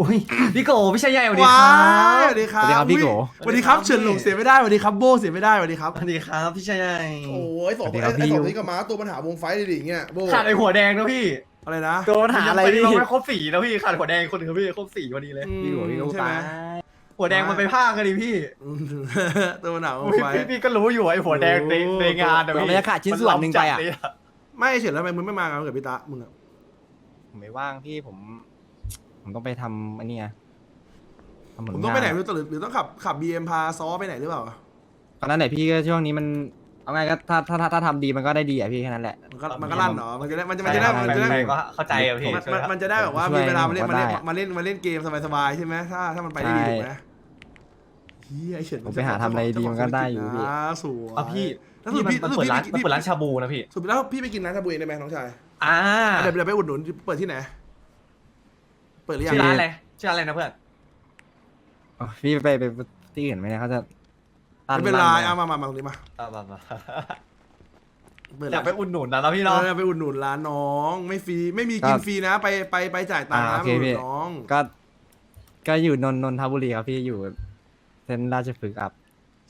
อุ้ยพี่โกพี่ชายใหญ่สวัสดีว้าคยรับสวัสดีครับสวัสดีครับพี่โกอุ๊ยสวัสดีครับเฉินหลงเสียไม่ได้สวัสดีครับโบเสียไม่ได้สวัสดีครับ สวัสดีครับพี่ชายใหญ่โอ้ยสองสวัสดีไอ้ครับไอ้พี่สองนี้กับม้าตัวปัญหาวงไฟเลยดิอย่างเงี้ยโบขาดไอหัวแดงนะพี่อะไรนะโดนหาอะไรยังพี่ปไม่ครบสีนะพี่ขาดหัวแดงคนหนึงครับพี่ครบสีพอดีเลยอืมพี่โกพี่โกใช่ไหมตายหัวแดงมันไปภาคกันดิพี่อืมตัวหนาวพี่ไฟ พี่พี่ก็รู้อยู่ไอหัวแดงในโอ้ในงานนะเราพี่ไม่ได้ขาดชิ้นส่วนหนึ่งไปอะ มัล้ำจัดเลยไม่เฉินแล้วทำไมมึงไม่มางานวันเกิดพี่ตะมึงอะผมไม่ว่างพี่ผม ผมต้องไปทำอันนี้ไงทำเหมือนผมต้องไปไหนงาไม่รู้หรือหรือต้องขับขับบีเอ็มพาซอไปไหนหรือเปล่า ตอนนั้นไหนพี่ก็ช่วงนี้มันเอาไงก็ถ้าถ้าถ้าถ้าทำดีมันก็ได้ดีอะพี่แค่นั้นแหละ มันก็มันก็ลั่นเนาะมันจะได้มันจะมันจะได้ใช่มันจะได้ใครๆก็เข้าใจอะพี่มันมันมันจะได้แบบว่าช่วยมีเวลามาเล่นผมมาว่าเล่นได้มาเล่นมาเล่นเกมสบายๆใช่ไหมถ้าถ้ามันไปได้ดีใช่ถูกไหมเฮียไอเฉินผมไปหาทำอะไรดีมันก็ได้อยู่พี่ อ่าสวยอะพี่แล้วพี่สุดมันพี่มันสุดเปิดร้านมันพี่เปิดร้านชาบูนะพี่ สุดแล้วพี่ไปกินร้านชาบูเองได้ไหมน้องชายอ่า เดี๋ยวเดี๋ยวไปอุดหนุนเปิดที่ไหน เปิดหรือยังชื่อร้านอะไรชื่อร้านอะไรนะเพื่อนอ๋อพี่ไปไปไปที่อื่นไหมเนี่ยเขาจะตั้ไม่เป็นไรร้เอามามามาตรงนี้มาอะมามาเปิดอยาร้ากนไปอุดหนุนนะนะพี่เอเนาะอไปอุดหนุนร้านน้อง ไม่ฟรีไม่มีกินฟรีนะ ไปไปไปจ่ายตังค์นะไปอุดหนุนน้อง ก็ ก็อยู่นนนนทบุรีครับพี่อยู่เส้นราชพฤกษ์อับ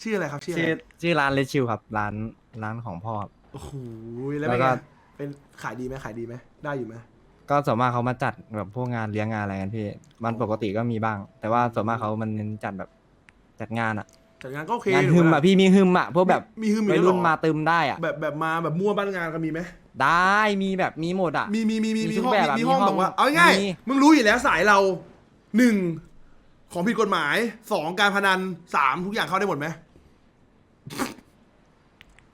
ชื่ออะไรครับชื่ออะชื่อไรชื่อร้านเลชิวครับ ร้านร้านของพ่อครับ โอ้โหแล้วเป็นแล้วก็ไงเป็นขายดีไหมขายดีไหมได้อยู่ไหม ก็ส่วนมากเขามาจัดแบบพวกงานเลี้ยงงานอะไรกันพี่ มันปกติก็มีบ้าง แต่ว่าส่วนมากเขามันเน้นจัดแบบจัดงานอะจัดงานก็โอเคงานถูกฮึมไหอะพี่มีฮึมอะพวกแบบมีฮึมวัยด้วยเหรุ่นอมาตึมได้อะแบบแบบมาแบบมั่วบ้านงานก็มีไหมได้มีแบบมีหมดอะมีมีมีมีมีมีทุกห้องแบบอะมีห้องมีห้องแบบว่าเอาง่ายๆมีมึงรู้อยู่แล้วสายเราหนึ่งของผิดกฎหมายสองการพนันสามทุกอย่างเข้าได้หมดไหม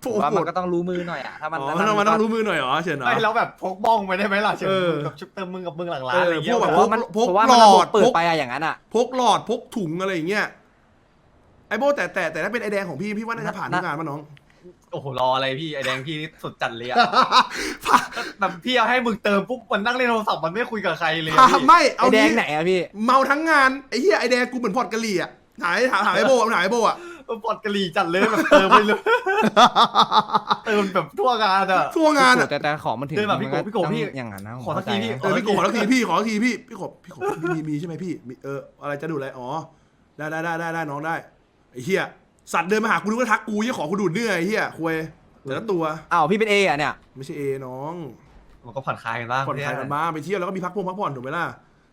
โอ้ว่าโหมันก็ต้องรู้มือหน่อยอะถ้ามันอ๋อมันต้องมันต้องรู้มือหน่อยเหรอเฉินเหรอ ไม่แล้วแบบพกบ้องไปได้ไหมล่ะเชิญเออ กับชุบเติมมึงกับมึงหลังร้าเอนออะไรเงี้ยพวกแบบเพราะว่ามันพกเพราะว่าหลมันระอบบดเปิดพกไปอะอย่างนั้นอะพกหลอดพกถุงอะไรอย่างเงี้ยไอโบแต่แต่แต่ถ้าเป็นไอแดงของพี่พี่ว่าน่าจะผ่านทุกงานป่ะน้อง โอ้โหรออะไรพี่ไอแดงพี่นี่สุดจัดเลยอะแบบพี่เอาให้มึงเติมปุ๊บมันนั่งเล่นโทรศัพท์มันไม่คุยกับใครเลยอะผ่าพี่ ไม่ไอเอาแดงงี้ไหนอะพี่ เมาทั้งงานไอเฮียไอแดงกูเหมือนพอร์ตกะหรี่อะหายถามหาไอโบหาไอโบอะ ปอดกะหรี่จัดเลยแบบเติมไปเลยเติมแบบทั่วงานอะทั่วงานพี่อะโกแต่แต่ของมันถึงเดินแบบพี่โกมันพี่โกต้องพี่อย่างนั้นนะผมขอสักทีพี่ เออพี่กบขอทักทีพี่ขอทักทีพี่พี่กบพี่กบมีมีมีใช่ไหมพี่มีเอออะไรจะดูดอะไรอ๋อได้ได้ได้ได้ได้น้องได้ไอเฮียสัตว์เดินมาหากูนึกว่าทักกูยี่ขอกูดูดเนื้อไอเฮียคุยแต่ละตัวอ้าวพี่เป็นเออะเนี่ย ไม่ใช่เอน้องมันก็ผ่อนคลายกันบ้างผ่อนคลายกันบ้างไปเที่ยวแล้วก็มีพักพงพักผ่อนถูกไหมล่ะ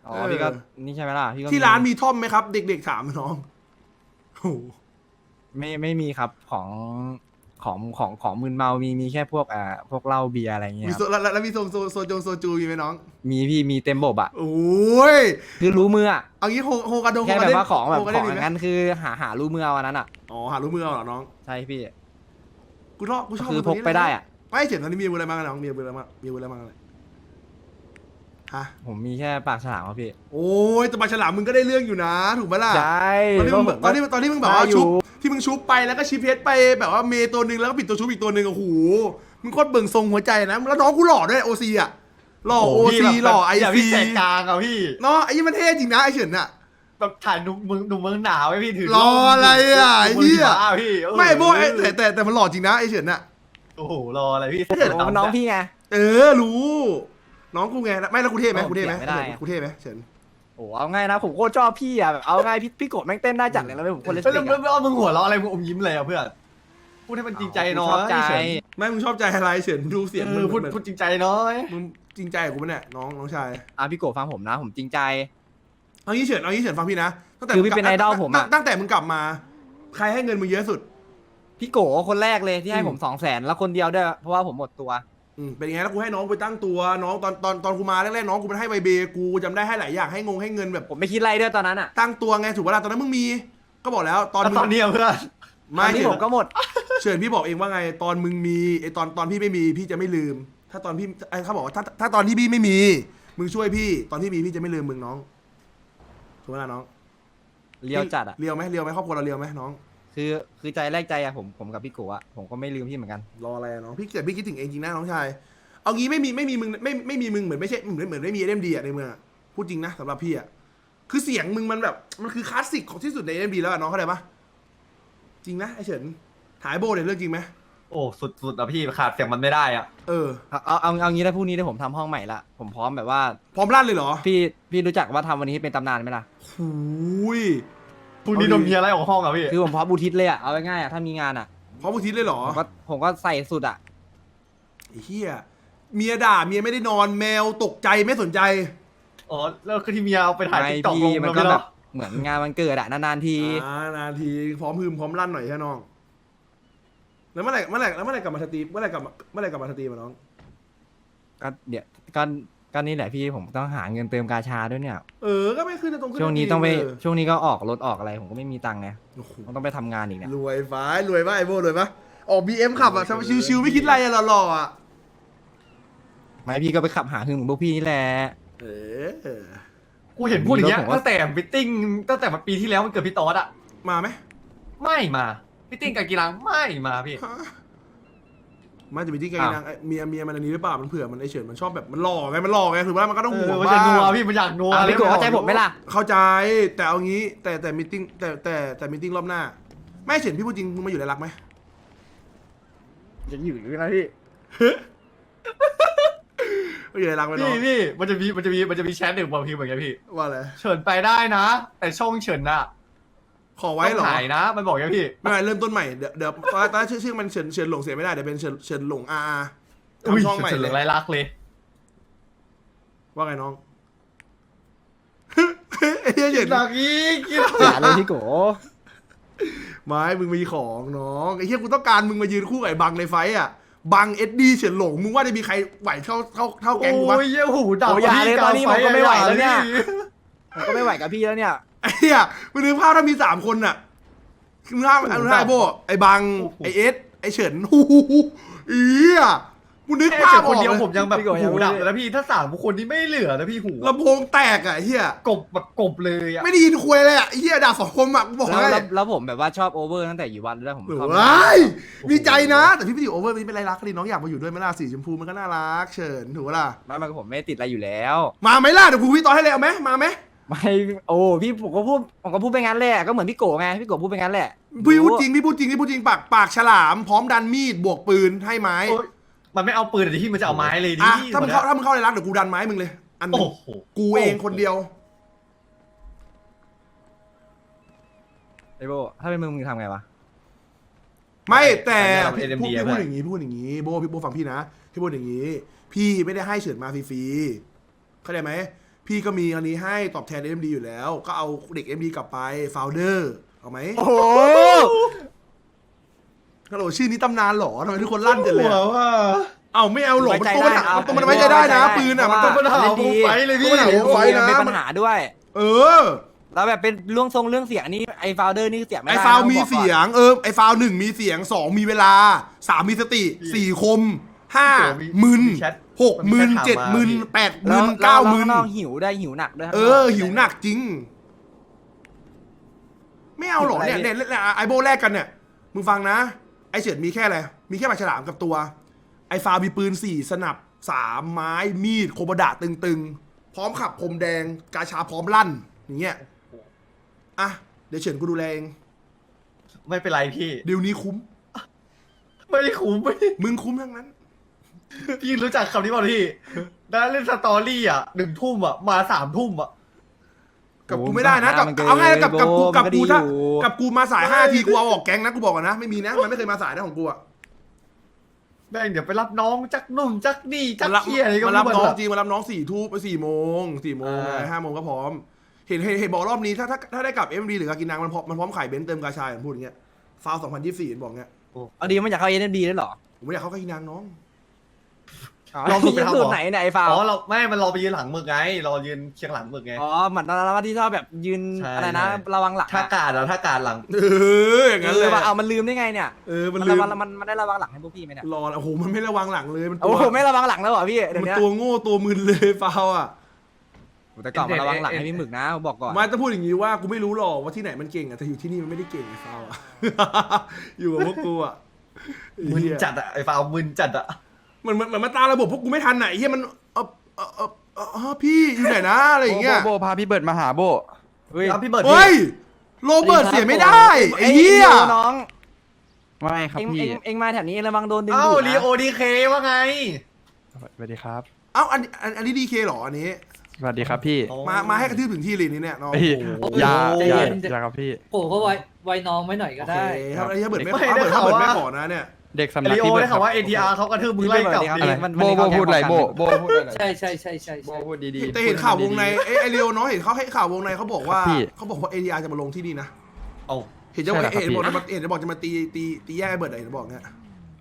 อ๋อเออพี่ก็นี่ใช่ไหมล่ะพี่ก็ที่ร้านมีท่อมไหมครับ เด็กๆถามน้องโอ้โห ไม่ไม่มีครับของของของของมึนเมามีมีแค่พวกอ่าพวกเหล้าเบียร์อะไรเงี้ยมีคโซรับแล้วแล้วแล้วมีโซโซโซจงโซจูมีไหมน้องมีพี่มีเต็มบบอะโอ้ยคือรู้มืออะเอางี้โฮโฮกาโดงโฮแค่กาแบบเด้นว่าของแบบโฮกาขเด้อนงมีอไหมย่างนั้นคือหาหารู้มือเอาอันนั้นอะอ๋อหารู้มือเอาเหรอน้องใช่พี่กูชอบกูชอบคือตัวพกนี้ไปเลยได้อะไม่เขียนตอนนี้มีอาวุธอะไรบ้างอะน้องมีอาวุธอะไรบ้างมีอาวุธอะไรบ้างอะไร ฮะ ผมมีแค่ปากฉลามครับพี่ โอ้ยแต่ปลาฉลามมึงก็ได้เรื่องอยู่นะ ถูกไหมล่ะ ใช่ตอนที่มึงก็ตอนที่ตอนที่มึงแบบว่าได้อยู่ชุบที่มึงชุบไปแล้วก็ชิปเพชรไปแบบว่าเมย์ตัวหนึ่งแล้วก็ปิดตัวชุบอีกตัวหนึ่งโอ้โหมึงโคตรเบิ่งทรงหัวใจนะแล้วน้องกูหล่อด้วยโอซีอะหล่อโอพี่ซีแบบหล่อไอแบบซีพี่แสกกลางอะพี่เนาะไอ้ยี่มันเท่จริงนะไอเฉินอะแบบถ่ายหนุ่มเมืองหนุ่มเมืองหนาวไว้พี่ถือรออะไรอะไอ้เหี้ยมือถือว่าพี่เออไม่โบไอ้แต่แต่แต่มันหล่อจริงนะไอเฉินอะโอ้โหรออะไรพี่โอ้มันน้องพี่ไงเออรู้ น้องกูไงไม่แล้วกูเท่ไหมโอ้กูเท่ไหมเปลี่ยนไม่ได้อะกูเท่ไหมเฉินโอ้เอาง่ายนะผมโคตรชอบพี่อะแบบเอาง่ายพี่พี่กดแม่งเต้นได้จัดเลยแล้วผมคนเลสไม่เปต้กองไม่เอามึงหัวเราะอะไรมึงอมยิ้มเลยอะเพื่อนพูดให้มันจริงใจน้อชอบยใจเฉยไม่มึงชอบใจอะไรเฉินดูเสียงเอมึองพูดเหมือนพูดจริงใจน้อยมึงจริงใจกับกูปะเนี่ยน้องน้องชายอะพี่โกดฟังผมนะ ผมจริงใจเอางี้เฉินเอางี้เฉินฟังพี่นะตั้งแต่คือพี่งกลับเป็นไอดอลผมอะตั้งตั้งแต่มึงกลับมา ใครให้เงินมึงเยอะสุดพี่โกคนแรกเลยที่ให้อืมผมสองแสนแล้วคนเดียวด้วยเพราะว่าผมหมดตัว อืมเป็นไงแล้วกูให้น้องไปตั้งตัวน้องตอนตอนตอนกูมาแรกๆน้องกูมันให้ใบเบกูจำได้ให้หลายอย่างให้งงให้เงินแบบผมไม่คิดอะไรด้วยตอนนั้นอะตั้งตัวไงถูกปะล่ะตอนนั้นมึงมี ก็บอกแล้วตอนแล้วมึงตอนนี้อะเพื่อนตไม่อนนี้เฉิผมนก็หมดเฉินพี่บอกเองว่าไงตอนมึงมีไอตอนตอนพี่ไม่มีพี่จะไม่ลืม ถ้าตอนพี่ไอเขาบอกว่าถ้าถ้าตอนที่พี่ไม่มี มึงช่วยพี่ ตอนที่มีพี่จะไม่ลืมมึงน้องถูกปะล่ะน้องเลียวจัดอะเลียวไหมเลียวไหมครอบครัวเราเลียวไหมน้อง คือคือใจแรกใจอะผมผมกับพี่โกะผมก็ไม่ลืมพี่เหมือนกัน รออะไรอะน้องพี่เกิดพี่คิดถึงเองจริงนะน้องชาย เอางี้ไม่มีไม่มีมึงไม่ไม่มีมึงเหมือนไม่ใช่เหมือนเหมือนไม่มีเอ็มดีอะในเมืองอะพูดจริงนะสำหรับพี่อะคือเสียงมึงมันแบบมันคือคลาสสิกของที่สุดในเอ็มดีแล้วอะน้องเข้าใจปะจริงนะไอเฉินถ่ายโบเนี่ยเรื่องจริงไหมโอ้สุดสุดอะพี่ขาดเสียงมันไม่ได้อะเออเอาเอาเอาเอางี้ถ้าพรุ่งนี้เดี๋ยวผมทำห้องใหม่ละผมพร้อมแบบว่า พร้อมลั่นเลยเหรอพี่พี่รู้จักว่าทำวันนี้เป็นตำนานไหมล่ะ หูย พรุ่งนี้โดนเมียอะไรออกห้องอะพี่ คือผมพร้อมบูทิศเลยอะเอาง่ายๆอะถ้ามีงานอะพร้อมอุทิศเลยเหรอผมก็ผมก็ใส่สุดอะไอ้เฮียเมียด่าเมียไม่ได้นอนแมวตกใจไม่สนใจ อ๋อ แล้วคือที่เมียเอาไปถ่ายไม่ติ๊กต็อกพี่ลงมันแล้วก็ไม่แบเหรบอเหมือนงานวันเกิดอะนานๆทีอ่านาทีพร้อมหืมพร้อมลั่นหน่อยแค่น้อง แล้วเมื่อไหร่เมื่อไหร่แล้วเมื่อไหร่กลับมาสตรีมเมื่อไหร่กลับมาเมื่อไหร่กลับมาสตรีมมาน้อง ก็เดี๋ยวก็ ก็นี่แหละพี่ผมต้องหาเงินเติมกาชาด้วยเนี่ย เออ ก็ไม่ขึ้นตรงขึ้นช่วงนี้สรีมต้องไปเช่วงนี้ก็ออกรถออกอะไรผมก็ไม่มีตังค์ไงโอ้โหต้องไปทำงานอีกเนี่ยรวยฟ้ารวยปะไอโบรวยปะออกบีเอ็มขับอะทำชิวๆไม่คิดอะไรอะหล่อๆอะ ไม่พี่ก็ไปขับหาหึงเหมือนพวกพี่นี่แหละ เออ กูเห็นพูดอย่างเงี้ยผมว่า ตั้งแต่มิทติ้งตั้งแต่ปีที่แล้วมันเกิดพี่ตอดอะมาไหมไม่มามิทติ้งกับกีฬาไม่มาพี่ ฮะ มาจะมีที่ไงอ้าวนางไอ้เมียเมียมันอันนี้หรือเปล่ามันเผื่อมันไอเฉินมันชอบแบบมันหล่อไงมันหล่อไงถือว่ามันก็ต้องเอห่วองมันบ้าจะนัวงพี่มันอยากนัวอะพี่โกเข้าใจผมไหมล่ะ เข้าใจแต่เอางี้แต่แต่มิ팅แต่แต่แต่มิ팅รอบหน้าไม่เฉินพี่พูดจริงมึงมาอยู่ในรักไหมจะอยู่หรือนะพี่มาอยู่ในรักไหมน้อพี่งพี่มันจะมีมันจะมีมันจะมีแชทหนึ่งบางทีเหมือนกันพี่ ว่าอะไร เฉินไปได้นะ แต่ช่องเฉินอะ ขอไว้เหรอต้องหายนะ มันบอกอย่างพี่ไม่เป็นไรเริ่มต้นใหม่เดี๋ยวเดี๋ยวตอนตอนแรกชื่อชื่อมันเฉินเฉินหลงเสียไม่ได้เดี๋ยวเป็นเฉินเฉินหลงอาร์อุ้ยทำช่องใหม่เฉินเหเลลือยงไรลักษณ์เลย ว่าไงน้อง ไอ้เหี้ยเฉิน หนักอีกอย่าเลยพี่โกไม้มึงมีของน้องไอ้เหี้ยกูต้องการมึงมายืนคู่กับไอ้บังในไฟท์อะ บังเอ็ดดี้เฉินหลงมึงว่าจะมีใครไหวเท่าเท่าเท่าแก๊งกูปะโอ้ยเหี้ยหูดับโอ้ยอย่าเลยตอนนี้ผมก็ไม่ไหวแล้วเนี่ยอาผมก็ไม่ไหวกับพี่แล้วเนี่ยไอ้เหี้ยมึงนึกภาพถ้ามีสามคนน่ะมึงภาพมึงภาพไอ้โบไอ้บังไอ้เอสไอ้เฉินหูอีอะมึงนึกแค่ภาเฉิพนอคอนกเดียวเลยผมยังแบบพี่โกยังหูไม่ดับได้เลยนะพี่ถ้าสามคนนี้ไม่เหลือนะพี่หูลำโพงแตกอะไอ้เหี้ยกบแบบกบเลยอะไม่ได้ยินคุยเลยอะไอ้เหี้ยด่าสองคนอะกูบอกแล้วให้แล้วแล้วผมแบบว่าชอบโอเวอร์ตั้งแต่อยู่วันแล้วผมหรือชอบว้ายมีใจนะ แต่พี่ไม่ได้อยู่โอเวอร์นี่เป็นไรรักคดีน้องอยากมาอยู่ด้วยไหมล่ะสีชมพูมันก็น่ารักเฉินถูกปะล่ะ ไม่ไม่ผมไม่ติดอะไรอยู่แล้ว มาไหมล่ะเดี๋ยวกูพี่ต่อให้เลยเอาไหมมาไหม ไม่โอ้พี่ผมก็พูดผมก็พูดไปงั้นแหละก็เหมือนพี่โกไงพี่โกพูดไปงั้นแหละพี่พูดจริงพี่พูดจริงพี่พูดจริงปากปากฉลาม พร้อมดันมีดบวกปืนให้ไม้โอ๊ยมันไม่เอาปืนแต่ที่มันจะเอาไม้เลยดิอะถ้ามึงเข้าถ้ามึงเข้าในรักเดี๋ยวกูดันไม้มึงเลยอันหนึโอ้งโหกูเองคนเดียว ไอโบถ้าเป็นมึงมึงทำไงวะไม่แต่เราพี่เอ็มพูดดีพี่อะพูเพื่ดอนอย่างนี้พี่พูดอย่างนี้โบพี่โบฟังพี่นะพี่พูดอย่างนี้ พี่ไม่ได้ให้เฉินมาฟรีๆเข้าใจไหม พี่ก็มีอันนี้ให้ตอบแทนเอ็มดีอยู่แล้ว ก็เอาเด็กเอ็มดีกลับไปโฟลเดอร์เอาไหมโอ้โหฮัลโหลชื่อนี้ตำนานเหรอทำไมทุกคนลั่นกันเลยหัวอะว่า เอาไม่เอาหรอกมันตัวมันหนาเอาตัวมันไว้ใจได้นะ ปืนอะมันต้องปัญหาผมไฟเลยพี่ปัญหาผมไฟนะเป็นปัญหาด้วย เออ แล้วแบบเป็นเรื่องทรงเรื่องเสียงนี่ไอ้ฟาวเดอร์นี่เสียไม่ไอ้ได้ฟาวนะมีบอกก่อน เสียงเออไอ้ฟาวหนึ่งมีเสียงสองมีเวลาสามมีสติสี่คม ห้าโอ้มีมึนมีแชทหกมึนมันมีแชทถามเจ็ดมึนมาพี่แปดแล้มึวนเก้าแล้วมึนข้างนอกหิวได้หิวหนักด้วยเออ หิวหนักจริง ไม่เอาหรอกเนี่ยหิวอะไรเนี่ยเนี่ยไอโบแรกกันเนี่ยมึงฟังนะ ไอเฉิดมีแค่อะไรมีแค่ปลาฉลามกับตัว ไอฟาวมีปืนสี่สนับสามไม้มีดโคบดะตึงๆ พร้อมขับพรมแดง กาชาพร้อมลั่น อย่างเงี้ยอะเดี๋ยวเฉินกูดูแลเองไม่เป็นไรพี่เดี๋ยวนี้คุ้ม ไม่ได้คุ้มไม่มึงคุ้มทั้งนั้น พี่รู้จักคำนี้เปล่าพี่ได้เล่นสตอรี่อะหนึ่งทุ่มอะมาสามทุ่มอะ กับกูไม่ได้นะกับมันเกินเอาไงนะกับกับกูโบกับมันก็กูดีถ้าอยู่ กับกูมาสายห้าทีกูเอาออกแก๊งนะกูบอกก่อนนะไม่มีนะมันไม่เคยมาสายนะของกูอะแม่งเดี๋ยวไปรับน้องจักนุ่มจักนี่จักมารับเคียอะไรก็มาไม่รับรู้น้องอะจริงมารับน้องสี่ทุ่มไปสี่โมงสี่โมงอ่าไงห้าโมงก็พร้อม เห็นเห็นเห็นบอกรอบนี้ถ้าถ้าถ้าได้กลับเอ็มดีหรือกากินนังมันพร้อมมันพร้อมขายเบนซ์เติมกาชายผมพูดอย่างเงี้ยฟาวสองพันยี่สิบสี่บอกเงี้ยเอาดีมันอยากเข้าเอ็นดีด้วยเหรอผมไม่อยากเข้ากากินนังน้อง ลองฝึกไปทำเหรสูอตรไหนเนี่ยไอ้ฟาวอ๋อเราไม่มันรอไปยืนหลังหมึกไงรอยืนเคียงหลังหมึกไง อ๋อเหมือนตอนนั้นว่าที่ชอบแบบยืนใช่ อะไรนะใช่ระวังหลังถ้ากาดอะถ้ากาดหลัง เอออย่างเอนั้นเลอยว่าเอามันลืมได้ไงเนี่ยเออมันมันลืระมวังมันมันได้ระวังหลังให้พวกพี่ไหมเนี่ยรอโอ้โหมันไม่ระวังหลังเลยมันตัโอ้วโหไม่ระวังหลังแล้วเหรอพี่เดี๋ยวมันนี้ตัวโง่ตัวมึนเลยฟาวอะแต่ก่อนมันระวังหลังให้พี่หมึกนะผมบอกก่อน ไมาจะพูดอย่างนี้ว่ากูไม่รู้หรอกว่าที่ไหนมันเก่งอะแต่อยู่ที่นี่มันไม่ได้เก่งไอ้ฟาวอะอยู่กับพวกกูอะไอ้มึนเหี้ยจัดอะไอ้ฟาวมึนจัดอะเห มือนเหมือนเหมือนมันตามระบบพวกกูไม่ทันไหนเฮียมันเออเออเออเออเออพี่อยู่ไหนนะอะไรอย่างเงี้ย โบโบพาพี่เบิร์ดมาหาโบเฮ้ยเอาพี่เบิร์ดเฮ้ยโรเบิร์ตเสียไม่ได้ไอ้เหี้ยโน้องว่าไงครับเอ็งพี่เอ็งเอ็งมาแถวนี้ระวังโดนดึงเอ้าดูดลีนะโอดีเคว่าไงสวัสดีครับเอ้าอันอันอันนี้ดีเคหรออันนี้ สวัสดีครับพี่มามาให้กระทืบถึงที่เลยนี่เนี่ยน้องเอ้ยโอ้โหอย่าใจอย่าเย็นอย่าครับพี่ โอ้ก็ไว้ไว้น้องไว้หน่อยก็โอเคได้ถ้าไอ้เหี้ยเบิร์ดไม่ไม่ขอได้เบิร์ดถ้าข่าวเบิร์ดไม่ว่าขอนะเนี่ย เด็กสำนักลีโอพี่เบิร์ได้ดข่าวว่าครับ ATR เขากระทืบมึงไล่กลับอะไรมันโบโบพูดอะไรโบโบพูดอะไรใช่ใช่ใช่ใช่โบใช่พูดดีๆแต่เห็นข่าววงในเอ้ยไอเรียวน้องเห็นเขาให้ข่าววงในเขาบอกว่าครับพี่เขาบอกว่าเอ r จะมาลงที่นี่นะเอ้าเห็นจะบอกใช่เหรอครับเห็นบอกพี่จะมาเห็นจะบอกจะมาตีตีตีแย่งไอ้เบิร์ดเห็นบอกเนี่ย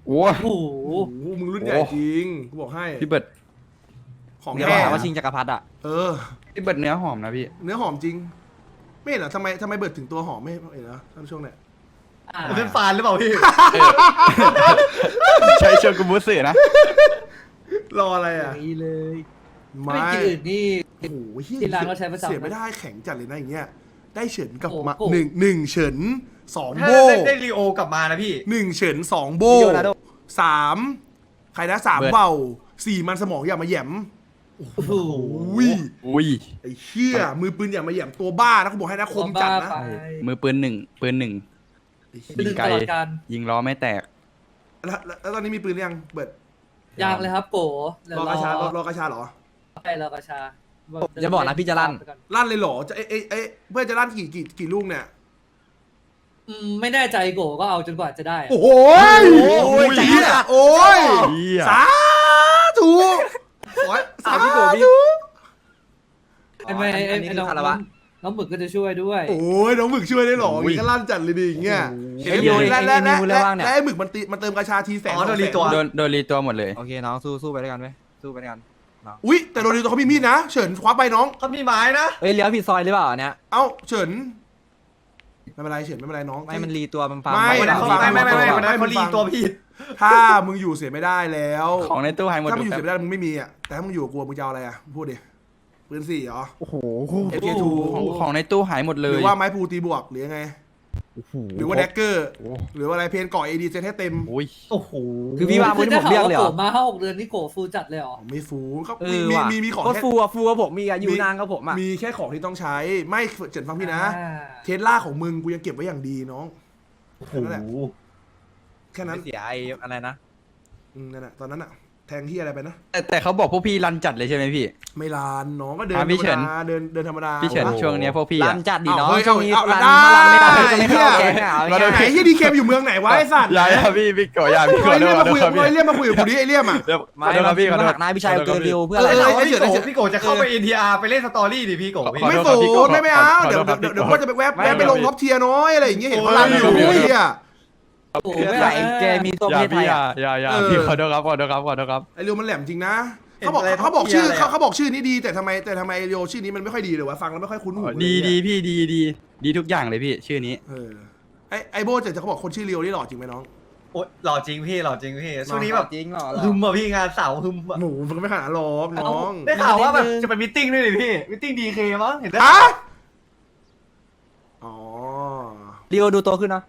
โอ้โอ้โหโอ้โหมึงรุ่นใหญ่โอ้จริงกูบอกให้พี่เบิร์ดของเดี๋ยวแท้หาว่าชิงจักรพรรดิอะเออ พี่เบิร์ดเนื้อหอมนะพี่ เนื้อหอมจริง ไม่เห็นเหรอทำไมทำไมเบิร์ดถึงตัวหอมไม่เห็นเหรอท่านช่วงเนี่ยอ่า มันเป็นฟานหรือเปล่าพี่ ใช้โชกุบุสึนะ รออะไรออะย่างนี้เลยไม่ไม่ที่อื่นนี่ โอ้โหเหี้ยที่ร้านเราใช้ประจำนะเสียไม่ได้แข็งจัดเลยนะอย่างเงี้ย ได้เฉินกับโอ้มาโห หนึ่งหนึ่งเฉินสองถ้าโบได้ได้ลีโอกลับมานะพี่ หนึ่งเฉินสองโบลีโอนาร์โด สามใครนะสามเบิร์ด เบาสี่มันสมองอย่ามาแหยมโอ้โหอุ้ยอุ้ย ไอ้เชี่ยมือปืนอย่ามาแหยมตัวบ้านะเขาบอกให้นะคมจัดนะ บ้าไปมือปืนหนึ่งปืนหนึ่งไอ้เหี้ ยเป็นยิดึงงไกลตลอดการยิงล้อไม่แตก แล้วแล้วแล้วตอนนี้มีปืนหรือยังเบิร์ดยางเลยครับโกเดี๋ยวรอกรระชารออรอกระชาเหรอ ไปรอกระชาอย่าบอกนะพี่จะลั่น ลั่นเลยเหรอจะเอ้ยเอ้ยเอ้ยเพื่อนจะลั่นกี่กี่กี่ลูกเนี่ย อืมไม่แน่ใจโกก็เอาจนกว่าจะได้อะโอ้โหโอ้ยเหี้ยโอ้ยเหี้ย สาธุขอสาพี่โกพี่ธุ ไอ้ไม่ไอ้อันนี้ไอ้คือน้องคารวะ น้องหมึกก็จะช่วยด้วย โอ้ยน้องหมึกช่วยได้เหรออย่างงี้ก็ลั่นจัดเลยดิอย่างเงี้ยไอ้เดียวและไอ้และไอ้และนิวเรื่องว่างเนี่ย และไอ้หมึกมันตีมันเติมกระชาทีแสนอ๋อสงโดนรีตัวแสโดนโดนรีตัวหมดเลย โอเคน้องสู้สู้ไปด้วยกันไหมสู้ไปด้วยกันอุ้ยแต่โดนรีตัวเขามีมีดนะ เฉินคว้าไปน้อง เขามีไม้นะ เอ้ยเลี้ยวผิดซอยหรือเปล่าอันเนี้ยเอ้าเฉินไม่เป็นไรเฉินไม่เป็นไรน้อง ไม่มันรีตัวมันฟาร์ไม่ว้วันนั้นเขาฟังไม่ไม่ไม่ไม่ฟังวันนั้นเขารีตัวผิด ถ้ามึงอยู่เสียไม่ได้แล้ว ของในตู้หายหมดถ้ามึดูงอยู่แป๊เสีบยไม่ได้มึงไม่มีอะแต่ถ้ามึงอยู่กับกูมึงจะเอาอะไรอะพูดดิ ปืนสี่เหรอ โอ้โห FK2 ของของในตู้หายหมดเลหยรือว่าไม้ภูตีบวกหรือยังไง โอ้โหหรือว่าแดกเกอร์ โอ้ หรือว่าอะไรเพนก่อเอดีเซตให้เต็มโอ้ย โอ้โหคือพี่วางคืมืออถ้าผมเรียกเขาเลยเหรโกอมาห้าหกเดือนนี่โกฟูจัดเลยเหรอ ไม่ฟูก็เอมีอมีว่ะมีมีของก็แค่ฟูอะฟูอะผมมีอะยูนานกับผมอะมีแค่ของที่ต้องใช้ ไม่เฉินฟังพี่นะ อ่า เทสล่าของมึงกูยังเก็บไว้อย่างดีน้อง โอ้โหแค่นั้นแหละแค่นั้นไม่เสียไอ้อะไรนะ อืมนั่นแหละตอนนั้นอะ แทงที่อะไรไปนะ แต่แต่เขาบอกพวกพี่รันจัดเลยใช่ไหมพี่ ไม่ลานน้องก็เดินธรอะพี่รมเฉิน ดาเดินเดินธรรมดาพี่เฉินโอ้โห ช่วงเนี้ยพวกพี่รัอะนจัดดิเอาน้องเฮ้ยช่วงนี้เอารันได้ถ้ารันไม่ได้ก็ไม่เข้าเหี้ยแก๊งอะเอาเราโดนไหนง่ายที่ดีเคมอยู่เมืองไหนวะไอ้สัตว์อย่าอย่าพี่พี่โกอย่าพี่ขไอ้อโทเลี่ยษมขมาอคุยโทษไอ้เลี่ยมมาคุยกับกูดิไอ้เลี่ยมอะเดี๋ยวๆไม่ขอโทษครับพี่ขอมาโทหัษกหน้าพี่ชายเกินเร็วเพื่อเออะไรอแต่เออว่าไอ้พี่เฉินโกไอ้เฉินพี่โกจะเข้าไป ATR ไปเล่นสตอรี่ดิพี่โกพี่ ขอไม่โทษฝูครับพี่ไม่ไม่เอาขอเดี๋ยวโทษครับเดี๋ยวเดี๋ยวพี่ก็จะไปแวบไม่แวบไปลงท็อปเทียร์น้อยอะไรอย่างเงี้ยเห็นเขาลันอยู่โอ้ยไอ้เหี้ย โอ้โหเพื่อไม่อะไรเอาแกมีตัวอประย่าเทศไทพี่ยอย่าอะอย่าอย่าเออ พี่ขอโทษครับขอโทษครับขอโทษครับ ไอ้เรียวมันแหลมจริงนะเห็นเขาบอกอะไรเขาบอกชื่อท็อปเทียร์อะไรเขาเขาบอกชื่อนี้ดีแต่ทำไมแต่ทำไมไอ้เรียวชื่อนี้มันไม่ค่อยดีเลยวะฟังแล้วไม่ค่อยคุ้นหูเลยดีเนี่ยดีพี่ดีดีดีทุกอย่างเลยพี่ชื่อนี้ เออไอ้ไอ้โบเจะจะเขาบอกคนชื่อเรียวนี่หล่อจริงไหมน้องโอ๊ยหล่อจริงพี่หล่อจริงพี่ช่วงนี้แบบจริงเหรอฮึมอะพี่งานเสาร์ฮึมอะหนูมันก็ไม่ขนาดนั้นหรอกน้องได้ข่าวว่าแบบจะไปมิทติ้งด้วยดิพี่มิทติ้งดีเคมั้งเห็นได้ฮะอ๋อ เรียวดูโตขึ้นนะ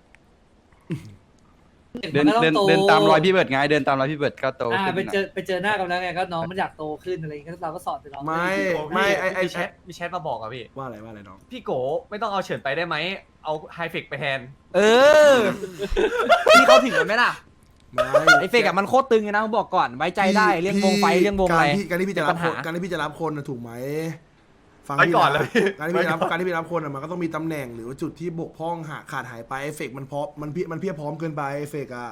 เดินมัก็เดินต้องโเดินตามรอยพี่เบิร์ดไงเดินตามรอยพี่เบิร์ดก็โตอ่าขึ้นไปนะเจอไปเจอหน้ากันแล้วไงก็น้องมันอยากโตขึ้นอะไรอย่างเงี้ยเราก็สอนไปน้องไม่โอ้ไม่พี่ไอ้ไอ้มีแชทมีแชทมาบอกอะพี่ว่าอะไรว่าอะไรน้องพี่โกไม่ต้องเอาเฉินไปได้ไหมเอาไฮเฟกไปแทนเออพี่เขาถึงกันไหมล่ะไม่ไอเฟกอะมันโคตรตึงเลยนะผมบอกก่อนไว้ใจได้เรื่องวงไฟเรื่องวงอะไรการที่การที่พี่จะรับปัญคหานการที่พี่จะรับคนน่ะถูกไหม ฟังไปพี่ก่อนนะเลยพี่การที่พี่จะรับไปก่อน การที่พี่รับคนน่ะมันก็ต้องมีตำแหน่งหรือว่าจุดที่บกพร่องหาขาดหายไปเอฟเฟกต์มันพร้อมมันเพียมันเพียบพร้อมเกินไปเอฟเฟกต์อะ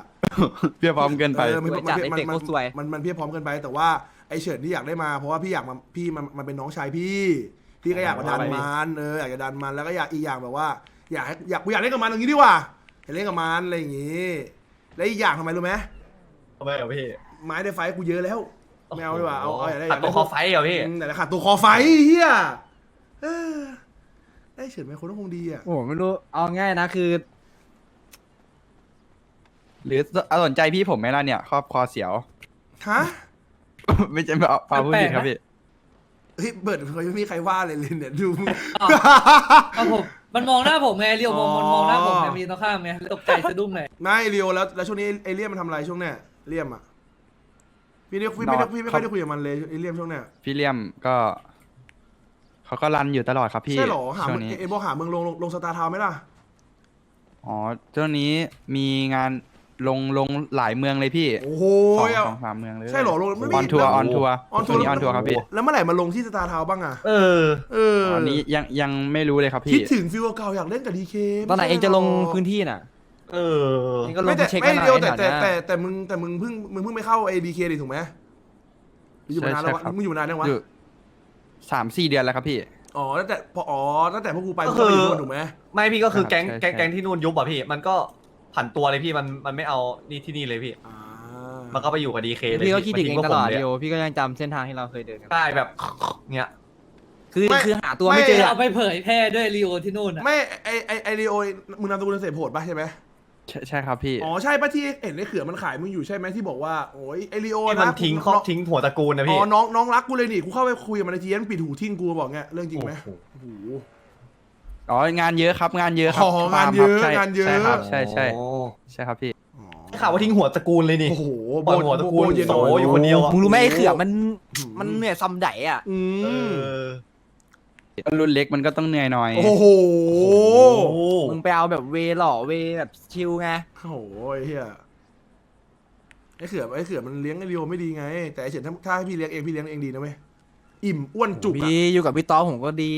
เพียบพร้อมเกินไปเออมันสวยมันจัดมันไอ้เฟกมันโคตรสวย มันมันเพียบพร้อมเกินไป แต่ว่าไอเฉินที่อยากได้มา เพราะว่าพี่อยากมาพี่มันมันเป็นน้องชายพี่พี่ก็อยากมาดันมันเอออยากจะดันมันแล้วก็อยากอีกอย่างแบบว่า อยากให้อยากกูอยากเล่นกับมันอย่างนี้ดีกว่าอยากเล่นกับมันอะไรอย่างงี้แล้วอีกอย่างทำไมรู้ไหมทำไมอะพี่ไม้ในไฟกูเยอะแล้วไม่เอาดีกว่าเอาเอาอยากได้อตัยาดกตัได้วคอไฟเหรอพี่อืมแต่ละขาดตัวคอไฟเฮีย เออได้เฉินเป็นคนก็คงดีอะ โอ้โหไม่รู้ เอาง่ายนะคือ หรือสนใจพี่ผมไหมล่ะเนี่ย ครอบคอเสียว ฮะ ไม่ใช่ไม่เอาเอาพูดผิดครับพี่ เฮ้ยเบิร์ดเคยไม่มีใครว่าเลยเลยเนี่ยดูมึง เอาผมมันมองหน้าผมไงเรียวมองมันมองหน้าผมไงอ๋อมีตรงข้ามไงตกใจสะดุ้งเลยไม่เรียวแล้วแล้วช่วงนี้ไอเลี่ยมมันทำอะไรช่วงเนี้ยเลี่ยมอะพี่เนี่ยพี่ไม่ได้นอนพี่ไม่ครัค่อยบได้คุยกับมันเลยไอเลี่ยมช่วงเนี้ยพี่เลี่ยมก็ เขาก็รันอยู่ตลอดครับพี่ใช่เหรอหาช่วเมืงองนี้เอ็นบอกหาเมืองลงลงลงสตาร์ทาวน์ไหมล่ะอ๋อช่วงนี้มีงานลงลงหลายเมืองเลยพี่โอ้โหสองเอาสองสามเมืองเลยใช่เหรอลงไม่มีออนทัวร์ออนทัวร์ออนทัวร์ ช่วงนี้ออนทัวร์ครับพี่แล้วเมื่อไหร่มาลงที่สตาร์ทาวบ้างอะเออ เออตอนนี้ยังยังไม่รู้เลยครับคิดพี่ ถึงฟิลเก่าๆอยากเล่นกับดีเคตอนไหนเองจะลงพื้นที่น่ะเออ เองก็ลไม่งแต่เช็คไม่กันหน่เดียวอยแต่แถวแต่เนี้ยแต่แต่มึงแต่มึงเพิ่งมึงเพิ่งไม่เข้าไอดีเคดิถูกไหมหรืออยู่มานานแล้ววะใช่ครับ มึงอยู่มานานยังวะอยู่ สามสี่เดือนแล้วครับพี่ อ๋อตั้งแต่พออ๋อตั้งแต่พวกกูไปก็มึงก็ไปคืออยู่นู่นถูกไหมไม่พี่ก็คือครับแก๊งใช่แก๊งใช่แก๊งที่นู่นยุบอะพี่ มันก็ผันตัวเลยพี่มันมันไม่เอานี่ที่นี่เลยพี่ อ่ามันก็ไปอยู่กับดีเคเลยพี่ก็คิดถึงเองตลอดเดีเดียวพี่ก็ยังจำเส้นทางที่เราเคยเดินกันได้แบบ เนี้ยคือคือหาตัวไม่เจอเอาอะไปเผยแพร่ด้วยรีโอที่นู่นอะ ไม่ไอไอไอรีโอมึงนำตัวเสพโหดปะใช่ไหม ใช่ใช่ครับพี่ อ๋อใช่ปะที่เห็นในเขือมันขายมึงอยู่ใช่ไหมที่บอกว่าโอ้ยไอรีโอที่มันนะทิ้งน้ครอบทิ้งหัวตระกูลนะอ๋พี่อน้องน้องรักกูเลยนี่กูเข้าไปคุยกับมันในทีนปิดหูทิ้งกูบอกเงี้ยเรื่องจริงไหมโอ้โห โอ้โห อ๋องานเยอะครับงานเยอะครัอ๋องานเยอะใช่งานเยอะ ใช่ครับใช่ใช่โอ้ใช่ครับพี่อ๋อได้ข่าวว่าทิ้งหัวตระกูลเลยนี่ โอ้โหปล่อยหัวตระกูลโบเย็นโสอยู่คนเดียวอะ มึงรู้ไหมไอ้เขือมันอืมมันเหนื่อยซัมไดอะ อืเอมอ รุ่นเล็กมันก็ต้องเหนื่อยหน่อย โอ้โหโอ้มึงไปเอาแบบเวหล่อเวแบบชิลไง โอ้โหไอ้เฮียไอ้เขือไอ้เขือมันเลี้ยงไอ้เรียวไม่ดีไง แต่ไอ้เฉินถ้าถ้าให้พี่เลี้ยงเองพี่เลี้ยงเองดีนะเว้ยอิ่มอ้วนจุกอะ พี่อยู่กับพี่ต้อผมก็ดี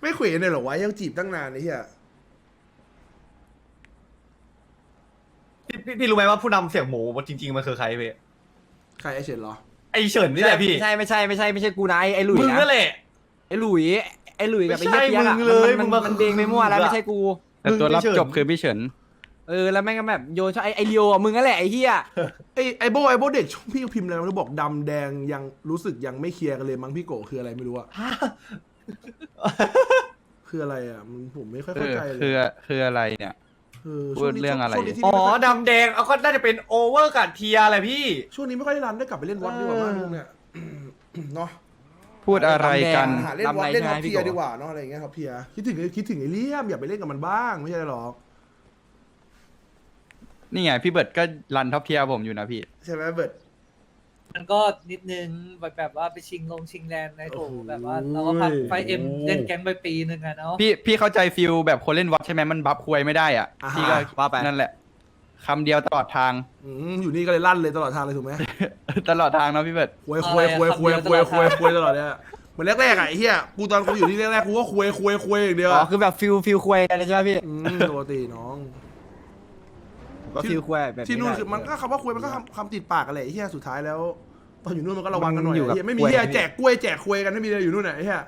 ไม่เขวเลยเหรอวะยังจีบตั้งนานไอ้เหี้ยพี่พี่พี่รู้ไหมว่าผู้นำเสียงหมูจริง ๆ มันคือใครพี่ใครไอ้เฉินเหรอ ไอเฉินนี่แหละพี่ไม่ใช่ไม่ใช่ไม่ใช่ไม่ใช่กูนะไอ้ไอ้หลุยมึงนะนั่นแหละ ไอ้หลุยไอ้หลุยกับไม่ไอ้ใช่เหี้ยเปียกอะมึงเลยมันมึงมันมามันเดงไปมั่วแล้วมึงอะ ไม่ใช่กู แต่ตัวรับมึงพี่เฉินจบคือพี่เฉิน เออแล้วแม่งก็แบบโยนชอบไอ้ไอ้เลียวอะมึงนั่นแหละไอ้เหี้ยไอ้ไอ้โบไอ้โบเด็กช่วงพี่ก็พิมพ์อะไรไม่รู้บอกดำแดงยังรู้สึกยังไม่เคลียร์กันเลยมั้งพี่โกคืออะไรไม่รู้อะคืออะไรอะมันผมไม่ค่อยเอเข้าอใจเลคืยอคืออะไรเนี่ย เออพูดเรื่องอะไร ช่วนี้ที่อ๋อไม่ค่อยดำแดงเอาก็น่าจะเป็นโอเวอร์กับเทียอะไรพี่ ช่วงนี้ไม่ค่อยได้รันได้กลับไปเล่นวัดดีกว่าเออมากลุงเนี่ยเนาะพูดอะไรกัน หาเล่นวัดเล่นท็อปเพียดีกว่าเนาะอะไรอย่างเงี้ยท็อปเพียคิดถึงคิดถึงไอ้เลี่ยมอย่าไปเล่นกับมันบ้างไม่ใช่หรอกนี่ไงพี่เบิร์ดก็รันท็อปเทียร์ผมอยู่นะพี่ ใช่ไหมเบิร์ด มันก็นิดนึงแบบแบบว่าไปชิงลงชิงแลนในโถโอ้โหแบบว่าเราก็พักไฟเอ็มเล่นแก๊งไปปีหนึ่งอะเนาะพี่พี่เข้าใจฟิลแบบคนเล่นวัดใช่ไหมมันบัฟควยไม่ได้อะอ่าฮะพี่ก็ว่าไป นั่นแหละคำเดียวตลอดทาง อืมอยู่นี่ก็เลยลั่นเลยตลอดทางเลยถูกไหมตลอดทางเนาะพี่เบิร์ดควยควยควยควยควยควยควยตลอดเนี่ยเหมือนแรกๆอะไอ้เหี้ยกูตอนกูอยู่ที่แรกๆกูก็ควยควยควยอย่างเดียวอ๋ออะคือแบบฟิลฟิลควยอะไรใช่ไหมพี่ อืมปกติน้อง ก็ฟิลควยแบบที่นู่นแหละคือมันก็คำว่าควยมันก็คำคำติดปากกันแหละไอ้เหี้ยสุดท้ายแล้ว ตอนอยู่นู่นมันก็ระวังกันหน่อยมันอยู่กับไอ้เหี้ยไม่มีควยเหี้ยพี่แจกกล้วยแจกควยกันไม่มีเลยอยู่นู่นน่ะไอ้เหี้ย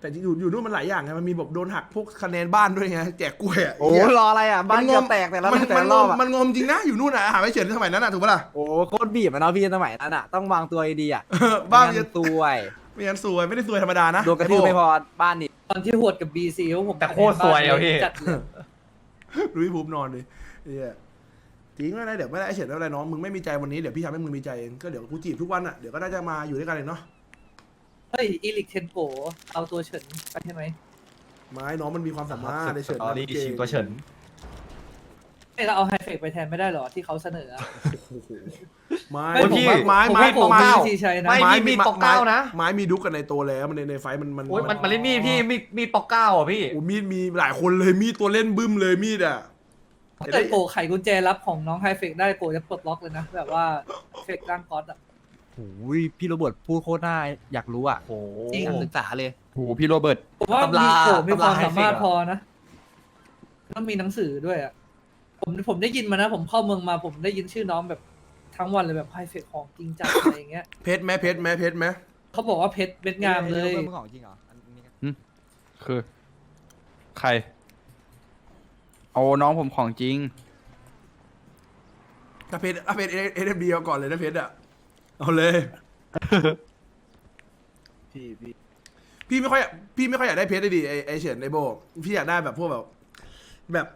แต่ที่อยู่อยู่นู่นมันหลายอย่างไงมันมีแบบโดนหักพวกคะแนนบ้านด้วยไงแจกกล้วยอะโอ้ไเหี้ย รออะไรอะ บ้านเกือบแตกแต่ละมันแต่มันละงรอบมอะมันงมจริงนะอยู่นู่นอะหาไม่เฉินสมัยนั้นอะถูกปะล่ะ โอ้โคตรบีบอะเนาะพี่สมัยนั้นอะ ต้องวางตัวดีๆอะบ้านไม่ยังั้นตัวยไม่งั้นซวยไม่ได้ซวยธรรมดานะโดนกระทืบไม่พอบ้านนี่ตอนที่หวดกับบีซีผมแต่โคตรสวยอะพี่ จัดเลย รู้พี่ภูมินอนดิไอ้เหี้ยจริงไม่ได้เดี๋ยวไม่ได้ไอ้เฉินไม่เป็นไรน้องมึงไม่มีใจวันนี้เดี๋ยวพี่ทำให้มึงมีใจเองก็เดี๋ยวกูจีบทุกวันอะเดี๋ยวก็น่าจะมาอยู่ด้วยกันเองเนาะเฮ้ยอีลิกเทนโกเอาตัวเฉินไปใช่ไหมไม้น้องมันมีความสามารถในเฉินตอนะรี่มันก่งชิงตัวเฉิน ไม่เราเอาไฮเฟกไปแทนไม่ได้หรอที่เขาเสนออะโอ้โหไม้เฮ้ยผมว่าไม้ผมไม้ว่าผมไม้มีวิธีใช้นะ ไม่มีดปอกเก้านะ ไม้มีดุกกันในตัวแล้วมันในในไฟท์มันมันโอ้ยมันมันเล่นมีดพี่มีดมีดปอกเก้าอะพี่ โอ้มีดมีหลายคนเลยมีดตัวเล่นบึ้มเลยมีดอะ ถ้าเกิดโกไขกุญแจลับของน้องไฮเฟกได้โกจะปลดล็อกเลยนะ แบบว่าเฟกร่างก๊อตอะโอ้ยพี่โรเบิร์ตพูดโคตรน่าอยากรู้อะโอ้จริงอยากศึกษาเลยโอ้โหพี่โรเบิร์ตผมว่าตำรามีโกมีความตำราสามารถ High Fake พอนะต้องมีหนังสือด้วยอะ ผมผมได้ยินมานะ ผมเข้าเมืองมาผมได้ยินชื่อน้องแบบทั้งวันเลยแบบไฮเฟกของจริงจังอะไรอย่างเงี้ยเพชรไหมเพชรไหมเพชรไหมเขาบอกว่าเพชรเม็ดงามเลยไอ้โรบิร์ตมึงของจริงเหรออันนี้ก็คือ ใคร เอาน้องผมของจริง ถ้าเพชรถ้าเพชรเอเอฟดีเอาก่อนเลยนะเพชรอะเอาเลย พี่พี่พี่ไม่ค่อยพี่ไม่ค่อยอยากได้เพชรเลยดิไอไอเฉินไอโบ พี่อยากได้แบบพวกแบบ แบบ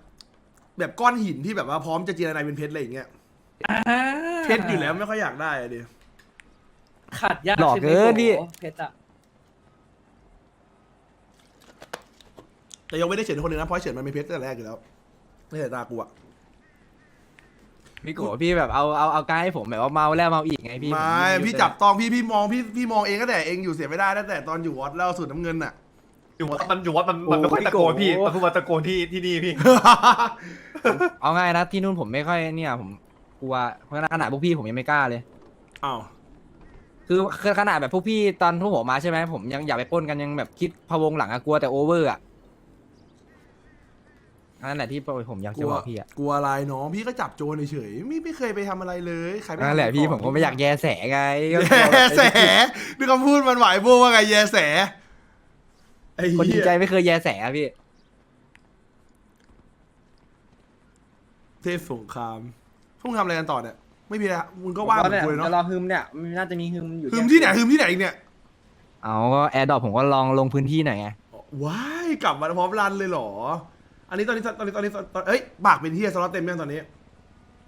แบบก้อนหินที่แบบว่าพร้อมจะเจรนายเป็นเพชรอะไรอย่างเงี้ยอ่าเพชรอยู่แล้วไม่ค่อยอยากได้อะดิขาดยากหลอกใช่ไหมเกินโกพี่เพชรอะแต่ยังไม่ได้เฉินคนหนึงนะเพราะเฉินมันเป็นเพชรตั้งแต่แรกอยู่แล้วไม่ใช่ตากูอะ พี่โกพี่แบบเอาเอาเอาการให้ผมแบบว่าเมาแล้วเมาอีกไงพี่ไม่ผพี่จับต้องพี่พี่มองพี่พี่มองเองก็แต่เองอยู่เสียไม่ได้ตั้งแต่ตอนอยู่วอตแล้วสูตรน้ำเงินน่ะ อยู่ว่ามันอยู่ว่ามันมันไม่ค่อยตะโกนพี่มันเพิ่งมาตะโกนที่ที่นี่พี่ เอาง่ายนะที่นู่นผมไม่ค่อยเนี่ยผมกลัวเพราะขนาดพวกพี่ผมยังไม่กล้าเลย อ้าวคือคือขนาดแบบพวกพี่ตอนพวกผมมาใช่ไหมผมยังอยากไปปล้นกันยังแบบคิดพะวงหลังอะกลัวแต่โอเวอร์อะนั่นแหละที่ผมอยากกจะลัวบอกพี่อะกลัวอะไรน้องพี่ก็จับโจรเฉยๆไม่ไม่เคยไปทำอะไรเลยใครไม่นั่นแหละทำพี่ก่ผอนมก็ไม่อยากแย่แสไงก็แย่แสดูคำพูดมันไหวโบว่าไงแย่แส ไอ้คนจริเหี้งยใจไม่เคยแย่แสอะพี่ เทพสงครามพวกมึงทำอะไรกันต่อเนี่ย ไม่มีอะไรมึงก็ว่างเหมือนกูเลยจะรเนาะอฮึมเนี่ยมันน่าจะมีฮึมอยู่ฮึมที่ไหนฮึมที่ไหนอีกเนี่ยเอาก็แอร์ดรอปผมก็ลองลงพื้นที่หน่อยไง ว้ายกลับมาพร้อมรันเลยเหรอ อันนี้ตอนนี้ตอนนี้ตอนนี้ตอนเอ้ยบากเป็นที่สล็อตเต็มยังตอนนี้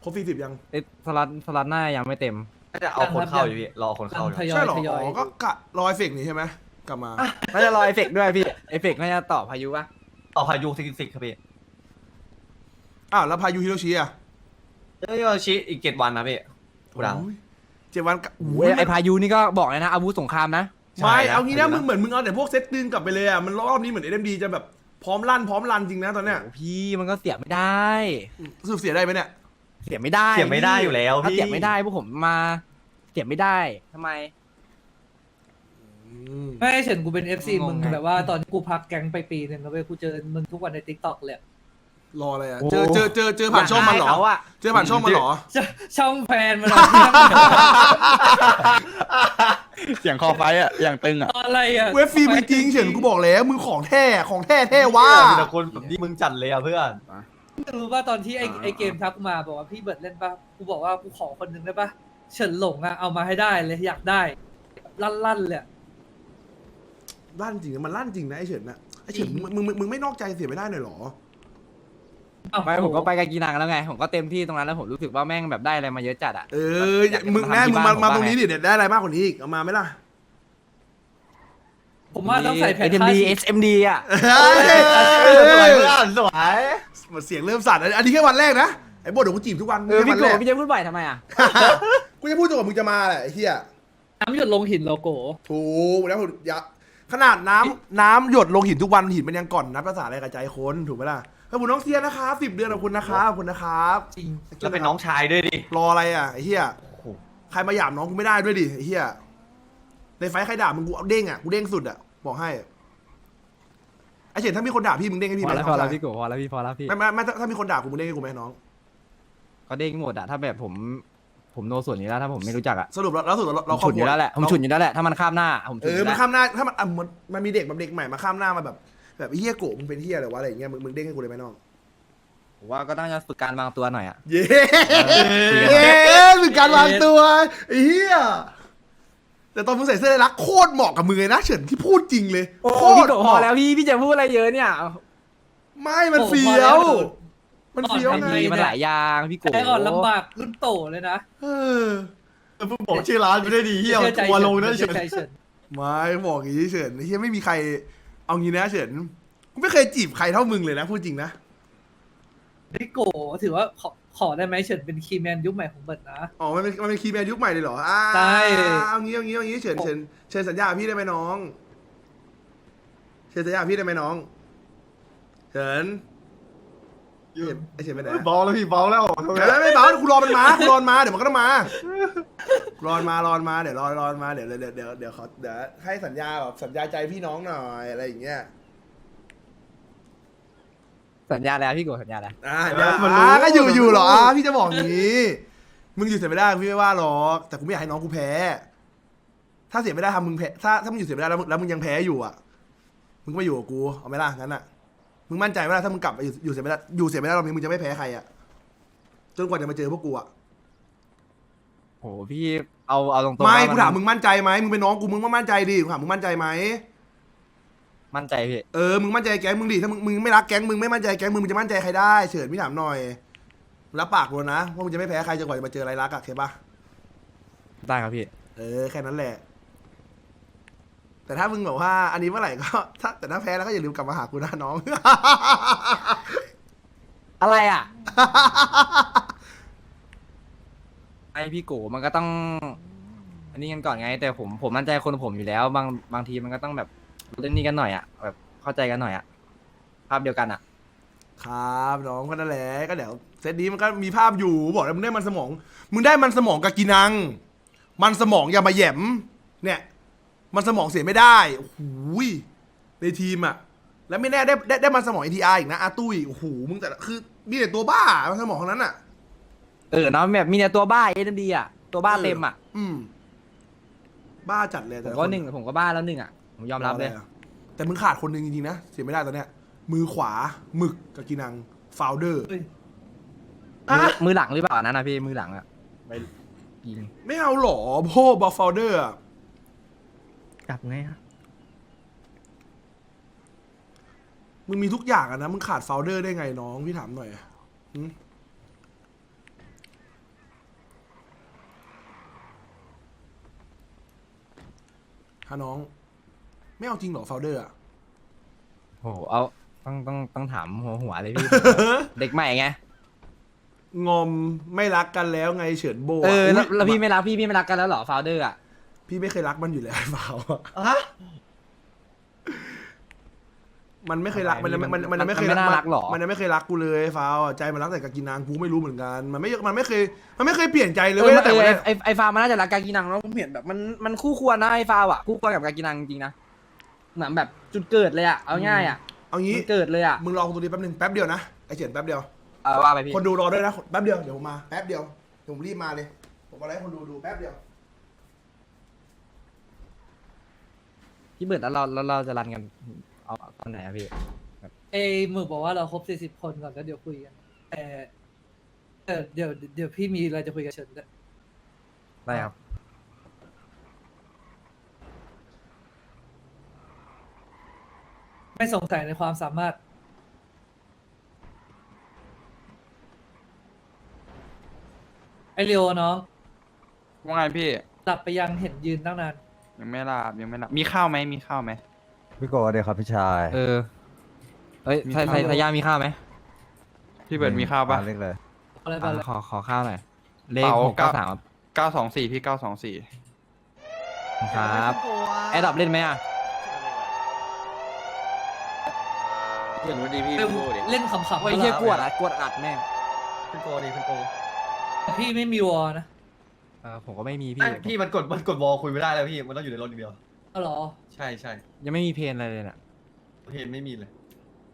ครบสี่สิบยังเอ๊ะสลัดสลัดหน้ายังไม่เต็ม น่าจะเอาคนเข้าอยู่พี่ รอคนเข้าอยู่ ทยอใช่ยเหรอทยอ๋อยอก็กะรอยเฟกนี่ใช่ไหม กลับมา น่าจะรอเอฟเฟกต์ด้วยพี่เอฟเฟกต์น่าจะต่อพายุปะต่อพายุซิกซิกครับพี่อ้าวแล้วพายุฮิโรชิอะเอ้ยโยชิอีกเจ็ดวันนะพี่กูดังโอ้ยเจ็ดวันกะโอ้ยไอพายุนี่ก็บอกเลยนะอาวุธสงครามนะ ไม่ใช่นะ เอางี้นะพายุนะมึงเหมือนมึงเอาแต่พวกเซตตึงกลับไปเลยอะมันรอบนี้เหมือนเอ็มดีจะแบบพร้อมลั่นพร้อมรันจริงนะตอนเนี้ยโอ้พี่มันก็เสียไม่ได้ สรุปเสียได้ไหมเนี่ยเสียไม่ได้เสียไม่ได้อยู่แล้วถ้าพี่ เสียไม่ได้พวกผมมา เสียไม่ได้ทำไมอื ม ไม่เฉินกูเป็นเอฟซีงงมึงไง แบบว่าตอนที่กูพักแก๊งไปปีหนึ่งแล้วเว้ยกูเจอมึงทุกวันในทิกตอกเลยอะรออะไรอะโอ้เจอเจอเจอเจอผ่านช่องมันเหรอยากได้เขาอะเจอผ่านช่องมันเหรอ ชช่องแฟนมันอะ เสียงคอไฟอะอย่างตึงอะ อะไรอะเวฟฟรีมึงจริงเฉินกูบอกแล้วมึงของแท้ของแท้แท้ว่า มีแต่คนแบบนี้มึงจัดเลยอะเพื่อน รู้ว่าตอนที่ไอไอเกมทักกูมาบอกว่าพี่เบิร์ดเล่นปะกูบอกว่ากูขอคนหนึงได้ปะเฉินหลงอะเอามาให้ได้เลยอยากได้ลั่นๆเลยอะ ลั่นจริงนะมันลั่นจริงนะไอเฉินนะไอเฉินมึงมึงมึงมึงไม่นอกใจเสียไม่ได้หน่อยเหรอเอ้าไม่ผมก็ไปกับกีนังแล้วไง ผมก็เต็มที่ตรงนั้นแล้วผมรู้สึกว่าแม่งแบบได้อะไรมาเยอะจัดอะเอออย่ามึงแน่มึงมามาตรงนี้ดิเดี๋ยวได้อะไรมากกว่านี้อีกเอามาไหมล่ะผมว่าต้องใส่แผ่นเอ็มผ้าดีสีเอสเอ็มดีอะสวยเพื่อนสวยหมดเสียงเริ่มสั่นอันนี้แค่วันแรกนะไอ้โบทเดี๋ยวกูจีบทุกวันเออแค่พี่วันโกแรกพี่จะพูดบ่อยทำไมอะกูจะพูดจนกว่ามึงจะมาแหละไอ้เหี้ยน้ำหยดลงหินโลโก้ถูกแล้วยะ ขนาดน้ำน้ำหยดลงหินทุกวันหินมันยังก่อนนับภาษาอะไรกับใจคนถูกไหมล่ะขอบคุณน้องเทียนะครับสิบเดือนขอบคุณนะครับขอบคุณนะครับจริงแล้วเป็นน้องชายด้วยดิ รออะไรอะไอ้เหี้ยโอ้โหใครมาหยามน้องกูไม่ได้ด้วยดิไอ้เหี้ยในไฟท์ใครด่ามึงกูเอาเด้งอะกูเด้งสุดอะบอกให้ไอ้เฉินถ้ามีคนด่าพี่มึงเด้งให้พี่พไหอมแล้วพอแล้วพี่โกพอแล้วพี่พอแล้วพี่ไม่ไม่ไม่ถ้าถ้ามีคนด่ากูมึงเด้งให้กูไหมน้อง ก็เด้งหมดอะถ้าแบบผม ผมโนส่วนอยู่แล้วถ้าผมไม่รู้จักอะสรุปแล้วแล้วสรุปเราผเรามฉุนอยู่แล้วแหละผมฉุนอยู่แล้วแหละถ้ามันข้ามหน้าผมเอฉุนออยู่มัแล้นวข้ามหน้าถ้ามันอะมันมันมีเด็กแบบเด็กใหม่มาข้ามหน้ามาแบบแบบไอ้เฮียโกะมึงเป็นเฮียอะไรวะอะไรอย่างเงี้ยมึงมึงเด้งให้กูเลยไหมน้อง ผมว่าก็ต้องจะฝึกการวางตัวหน่อยอะเย้คุยกันเย้มีการวางตัวไอ้เฮียแต่ตอนมึงใส่เสื้อรักโคตรเหมาะกับมึงเลยนะเฉินที่พูดจริงเลยโอ้โคพี่ตรโกเหพอมาะแล้วพี่พี่จะพูดอะไรเยอะเนี่ย ไม่มันเฟี้ยว มันเฟี้ยวไงมีมันหลายอย่างพี่โกไอ้อ่อนลำบากรุ่นโตเลยนะเออเพิ่งบอกชื่อร้านไม่ได้ดีเฮียเชื่อใจทัวร์ลงนะเฉเชื่อยใจเฉินไม่บอกอย่างนี้เฉินไอ้เฮียไม่มีใคร เอางี้นะเฉินกูไม่เคยจีบใครเท่ามึงเลยนะพูดจริงนะพี่โกถือว่าขอขอได้ไหมเฉินเป็นคีย์แมนยุคใหม่ของเบิร์ดนะ อ๋อ มันเป็นมันเป็นคีย์แมนยุคใหม่เลยเหรออ่าใช่ เอางี้เอางี้เอางี้เฉินเฉินเฉินสัญญากับพี่ได้ไหมน้อง เฉินสัญญากับพี่ได้ไหมน้อง เฉิน เฉินไอเฉินไปไหนอะเบาแล้วพี่เบาแล้วเดี๋ยวไม่เบากูรอมันมากูรอมันมาเดี๋ยวมันก็ต้องมากูรอมันมารอมันมาเดี๋ยวรอรอมันมาเดี๋ยวเดี๋ยวเดี๋ยวเดี๋ยวเขาเดี๋ยวให้สัญญาแบบสัญญาใจพี่น้องหน่อยอะไรอย่างเงี้ยสัญญาแล้วพี่โกสัญญาแล้วอ่าเดี๋ยวอ่าก็อยู่อยู่เหรออ่าพี่จะบอกงี้มึงอยู่เสียไม่ได้พี่ไม่ว่าหรอกแต่กูไม่อยากให้น้องกูแพ้ ถ้าเสียไม่ได้ทำมึงแพ้ถ้าถ้ามึงอยู่เสียไม่ได้แล้วมึงแล้วมึงยังแพ้อยู่อะมึงก็มาอยู่กับกูเอาไหมล่ะงั้นอะ มึงมั่นใจไหมล่ะถ้ามึงกลับไปอยู่อยู่เสียไม่ได้อยู่เสียไม่ได้รอบนี้มึงจะไม่แพ้ใครอะจนกว่าจะมาเจอพวกกูอะโหพี่เอาเอาตรงๆไม่ว่กูถามมึงมั่นใจไหมมึงเป็นน้องกูมึงว่ามั่นใจดิกูถามมึงมั่นใจไหมมั่นใจพี่เออมึงมั่นใจแก๊งมึงดิถ้ามึงมึงไม่รักแก๊งมึงไม่มั่นใจแก๊งมึงมึงจะมั่นใจใครได้เฉินพี่ถามหน่อยรับปากกูนะว่ามึงจะไม่แพ้ใครจนกว่าจะมาเจออะไรรักอะเข้าปะได้ครับพี่ เออแค่นั้นแหละ แต่ถ้ามึงบอกว่าอันนี้เมื่อไหร่ก็ถ้าแต่ถ้าแพ้แล้วก็อย่าลืมกลับมาหากูนะน้อง อะไรอะ ไอพี่โกมันก็ต้อง อันนี้กันก่อนไง แต่ผมผมมั่นใจคนผมอยู่แล้ว บางบางทีมันก็ต้องแบบเล่นนี่กันหน่อยอะแบบเข้าใจกันหน่อยอะภาพเดียวกันอะครับน้องก็นั่นแหละก็เดี๋ยวเซตนี้มันก็มีภาพอยู่บอกแล้วมึงได้มันสมอง มึงได้มันสมองกากินัง มันสมองอย่ามาแหยมเนี่ย มันสมองเสียไม่ได้โอ้โหยในทีมอะแล้วไม่แน่ได้ได้ได้มันสมองเอทีอาร์อีกนะอาตุ้ยโอ้โหมึงแต่ละคือมีแต่ตัวบ้ามันสมองทั้งนั้นอะเออเนาะแบบมีแต่ตัวบ้าเอ็มดีอะตัวบ้าเต็มอะอืม บ้าจัดเลยผแต่มละก็คนหนึ่งผมก็บ้าแล้วหนึ่งอะผมยอมรับเลยะไะแต่มึงขาดคนหนึ่งจริงๆนะเสียไม่ได้ตอนเนี้ย มือขวาหมึกกากินังฟาวเดอร์เฮ้ยมือมือหลังหรือเปล่านั่นนะพี่มือหลังอะไปยิงไม่เอาหรอโพบอลฟาวเดอร์ กลับไงอะมึงมีทุกอย่างอะนะ มึงขาดฟาวเดอร์ได้ไงน้องพี่ถามหน่อยหึฮะน้อง ไม่เอาจริงเหรอฟาวเดอร์อะโหเอาต้องต้องต้องถามหัวหัวเลยพี่ เด็กใหม่ไง งอมไม่รักกันแล้วไงเฉินโบะเออแล้วยแล้วพี่ไม่รักพี่พี่ไม่รักกันแล้วเหรอฟาวเดอร์อะ พี่ไม่เคยรักมันอยู่แล้วไอ้ฟาวอะฮะ มันไม่เคยรักมันมันมันมันไม่เคยมันไม่น่ารักหรอ มันยังไม่เคยรักกูเลยไอ้ฟาวอะใจมันรักแต่กากินางกูไม่รู้เหมือนกัน มันไม่มันไม่เคย มันไม่เคยเปลี่ยนใจเลยเอเว้อยแต่เออวันไอเนี้ยไอไอฟาวมันน่าจะรักกากินังแล้วผมเห็นแบบมันมันคู่ควรนะไอฟาวอะคู่ควรกับกากินังจริงๆนะเหมือนแบบจุดเกิดเลยอะเอาง่ายอะเอางี้ มันเกิดเลยอะมึงรอตรงนี้แป๊บนึงแป๊บเดียวนะไอเฉินแป๊บเดียว เออว่าไปพี่คนดูรอด้วยนะแป๊บเดียวเดี๋ยวผมมาแป๊บเดียวเดี๋ยวผมรีบมาเลย ผมเอาอะไรให้คนดูดูแป๊บเดียว พี่เบิร์ดแล้วเราแล้วเราจะรันกันเอาตอนไหนอะพี่เอ้ยหมึกบอกว่าเราครบสี่สิบคนก่อนแล้วเดี๋ยวคุยกันแต่เออเดี๋ยวเดี๋ยวพี่มีอะไรจะคุยกับเฉินด้วยได้ครับ ไม่สงสัยในความสามารถ ไอเรียวน้องว่าไงพี่ หลับไปยังเห็นยืนตั้งนาน ยังไม่หลับยังไม่หลับมีข้าวไหมมีข้าวไหมพี่โกเดี๋ยวครับพี่ชายเออเอ้ยมีไทยข้าวไทยไทยย่ามีข้าวไหมพี่เบิร์ดมีข้าวปะเล็กเลยอะไรไปอะเลยขอขอข้าวหน่อยเลขเป๋าหกเก้าเก้าสามเก้าสองสี่พี่เก้าสองสี่ครับแอดดับเล่นไหมอะเห็นวันดีพี่เล่นโกดิเล่นขำๆโอ้ยก็เฮียละกวดอัดกวดอัดแม่งขึ้นโกดิขึ้นโกพี่ไม่มีวอลนะ เออผมก็ไม่มีพี่พี่พี่มันกดมันกดวอลคุยไม่ได้แล้วพี่มันต้องอยู่ในรถอย่างเดียว อ๋อเหรอ ใช่ใช่ยังไม่มีเพลงอะไรเลยน่ะเห็นไม่มีเลย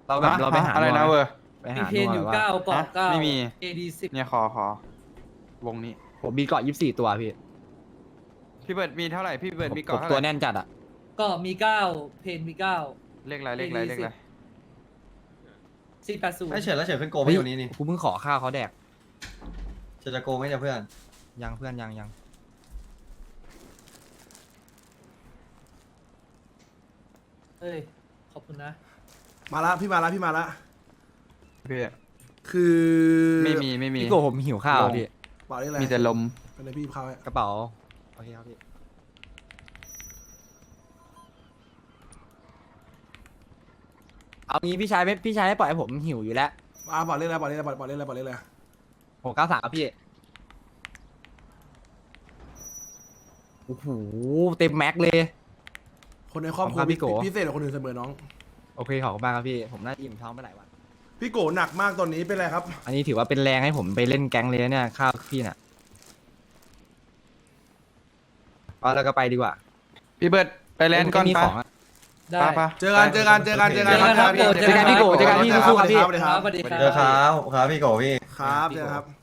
เราแบบเราไปหาอะไรนะดูเวหอน่ร์ไปมีหาเพนอยู่ดูหน่เก้าเกาะฮะเก้า ไม่มีเอดีสิบเนี่ยขอขอวงนี้ ผมมีเกาะยี่สิบสี่ตัวพี่พี่เบิร์ดมีเท่าไหร่พี่เบิร์ดมีผมเกาะเท่าตัวไหร่แน่นจัดอะก็มีเก้าเพนมีเก้า เลขอะไรเลขอะไรเลขอะไรสี่แปดศูนย์ไอ้เฉินแล้วเฉินขึ้นโกไม่อยู่นี้นี่กูเพิ่งขอข้าวเขาแดกเฉินจะโกไหมเนี่ยเพื่อน ยังเพื่อนยังยังเอ้ย ขอบคุณนะ มาละพี่มาละพี่มาละพี่ คือไม่มีไม่มี พี่โกผมหิวข้าวอะพี่เปล่าเรียกอะไรมีแต่ลม เป็นไรพี่เข้าวให้กระเป๋าโอเคครับพี่เอางี้พี่ชายไม่พี่ชายไม่ปล่อยให้ผมหิวอยู่แล้วอ่าเปล่าเรียกอะไรเปล่าเรียกอะไรเปล่าเรียกอะไรเปล่าเรียกอะไรหกเก้าสามพี่ โอ้โหเต็มแม็กเลย คนในครอบครัวขอบคุณครับพี่โกพิเศษกว่าคนอื่นเสมอน้อง โอเคขอบคุณมากครับพี่ ผมน่าจะอิ่มท้องไปหลายวัน พี่โกหนักมากตอนนี้เป็นไรครับ อันนี้ถือว่าเป็นแรงให้ผมไปเล่นแก๊งเลยนะเนี่ยข้าวพี่น่ะเอาแล้วก็ไปดีกว่าพี่เบิร์ดไปแลนด์ก่อนมีปะของอะ ได้ปะปะ เจอกันเจอกันเจอกันเจอกันเจอกันครับเจอกันเจอกันพี่โกเจอกันพี่สู้ๆครับพี่ สวัสดีครับสวัสดีครัเจอบครับครับพี่โกพี่ ครับเจอกันครับ